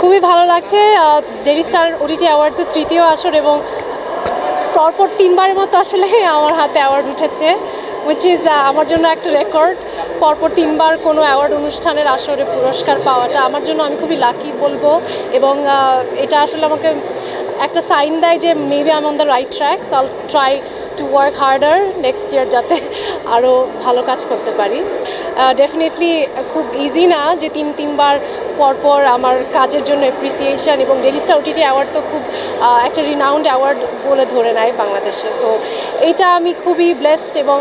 খুবই ভালো লাগছে ডেরি স্টার ওটিটি অ্যাওয়ার্ডসের তৃতীয় আসর এবং পরপর তিনবারের মতো আসলে আমার হাতে অ্যাওয়ার্ড উঠেছে উইচ ইজ আমার জন্য একটা রেকর্ড পরপর তিনবার কোনো অ্যাওয়ার্ড অনুষ্ঠানের আসরে পুরস্কার পাওয়াটা আমার জন্য আমি খুবই লাকি বলব এবং এটা আসলে আমাকে একটা সাইন দেয় যে maybe I on the right track so I'll try to work harder next year যাতে আরও ভালো কাজ করতে পারি। ডেফিনেটলি খুব ইজি না যে তিন, তিনবার পরপর আমার কাজের জন্য অ্যাপ্রিসিয়েশন এবং ডেলি স্টার ওটিটি অ্যাওয়ার্ড তো খুব একটা রিনাউন্ড অ্যাওয়ার্ড বলে ধরে নেয় বাংলাদেশে। তো এইটা আমি খুবই ব্লেসড এবং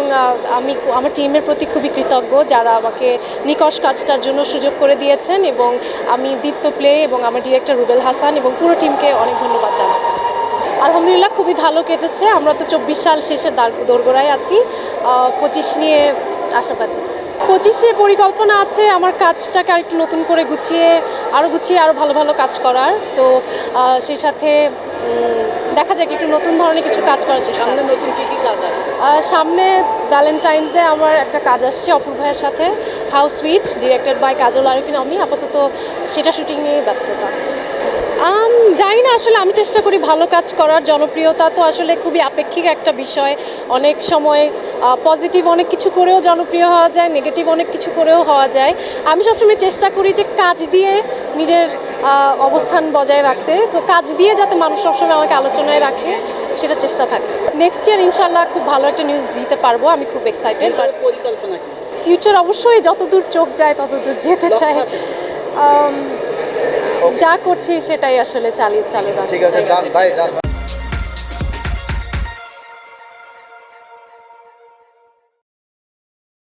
আমি আমার টিমের প্রতি খুবই কৃতজ্ঞ যারা আমাকে নিকশ কাজটার জন্য সুযোগ করে দিয়েছেন এবং আমি দীপ্ত প্লে এবং আমার ডিরেক্টর রুবেল হাসান এবং পুরো টিমকে অনেক ধন্যবাদ জানাচ্ছি। আলহামদুলিল্লাহ, খুবই ভালো কেটেছে। আমরা তো চব্বিশ সাল শেষের দার- দোরগোড়ায় আছি। পঁচিশ নিয়ে আশাবাদী। পঁচিশে পরিকল্পনা আছে আমার কাজটাকে আরেকটু নতুন করে গুছিয়ে আরও গুছিয়ে আরও ভালো ভালো কাজ করার। সো সেই সাথে দেখা যাক একটু নতুন ধরনের কিছু কাজ করার চেষ্টা সামনে। নতুন কি কি কাজ আছে? সামনে ভ্যালেন্টাইন্সে আমার একটা কাজ আসছে অপূর্ব ভাইয়ের সাথে house sweet directed by Kajal Arefin আমি। আপাতত সেটা শুটিং নিয়ে ব্যস্ততা। জানি না আসলে আমি চেষ্টা করি ভালো কাজ করার। জনপ্রিয়তা তো আসলে খুবই আপেক্ষিক একটা বিষয়। অনেক সময় পজিটিভ অনেক কিছু করেও জনপ্রিয় হওয়া যায় নেগেটিভ অনেক কিছু করেও হওয়া যায়। আমি সবসময় চেষ্টা করি যে কাজ দিয়ে নিজের অবস্থান বজায় রাখতে। সো কাজ দিয়ে যাতে মানুষ সবসময় আমাকে আলোচনায় রাখে সেটা চেষ্টা থাকে। নেক্সট ইয়ার ইনশাল্লাহ খুব ভালো একটা নিউজ দিতে পারব আমি খুব এক্সাইটেড ফিউচার পরিকল্পনা ফিউচার অবশ্যই যতদূর চোখ যায় ততদূর যেতে চাই। আম, যা করছি সেটাই আসলে চালিয়ে চালিয়ে ঠিক আছে